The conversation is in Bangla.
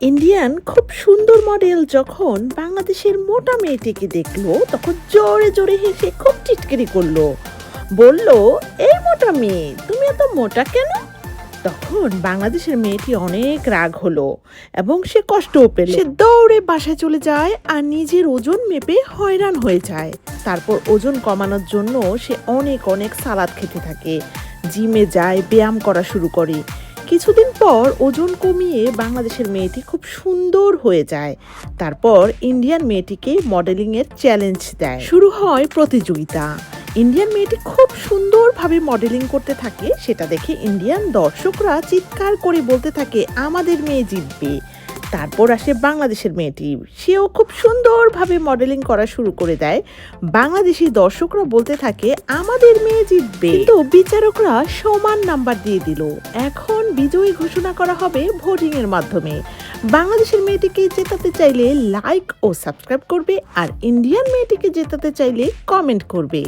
ইন্ডিয়ান খুব সুন্দর মডেল যখন বাংলাদেশের মোটা মেয়েটিকে দেখল, তখন জোরে জোরে হেসে খুব টিটকিরি করল। বলল, এই মোটা মেয়ে, তুমি এত মোটা কেন? তখন বাংলাদেশের মেয়েটি অনেক রাগ হলো এবং সে কষ্টও পেল। সে দৌড়ে বাসায় চলে যায় আর নিজের ওজন মেপে হয়রান হয়ে যায়। তারপর ওজন কমানোর জন্য সে অনেক অনেক সালাদ খেতে থাকে। জিমে যায়, ব্যায়াম করা শুরু করে। কিছুদিন পর ওজন কমিয়ে বাংলাদেশের মেয়েটি খুব সুন্দর হয়ে যায়। তারপর ইন্ডিয়ান মেয়েটিকে মডেলিং এর চ্যালেঞ্জ দেয়। শুরু হয় প্রতিযোগিতা। ইন্ডিয়ান মেয়েটি খুব সুন্দরভাবে মডেলিং করতে থাকে, সেটা দেখে ইন্ডিয়ান দর্শকরা চিৎকার করে বলতে থাকে, আমাদের মেয়ে জিতবে। তারপর আসে বাংলাদেশের মেয়েটি। সেও খুব সুন্দরভাবে মডেলিং করা শুরু করে দেয়। বাংলাদেশি দর্শকরা বলতে থাকে, আমাদের মেয়ে জিতবে। কিন্তু বিচারকরা সমান নাম্বার দিয়ে দিল। এখন বিজয়ী ঘোষণা করা হবে ভোটিং এর মাধ্যমে। বাংলাদেশের মেয়েটিকে জেতাতে চাইলে লাইক ও সাবস্ক্রাইব করবে আর ইন্ডিয়ান মেয়েটিকে জেতাতে চাইলে কমেন্ট করবে।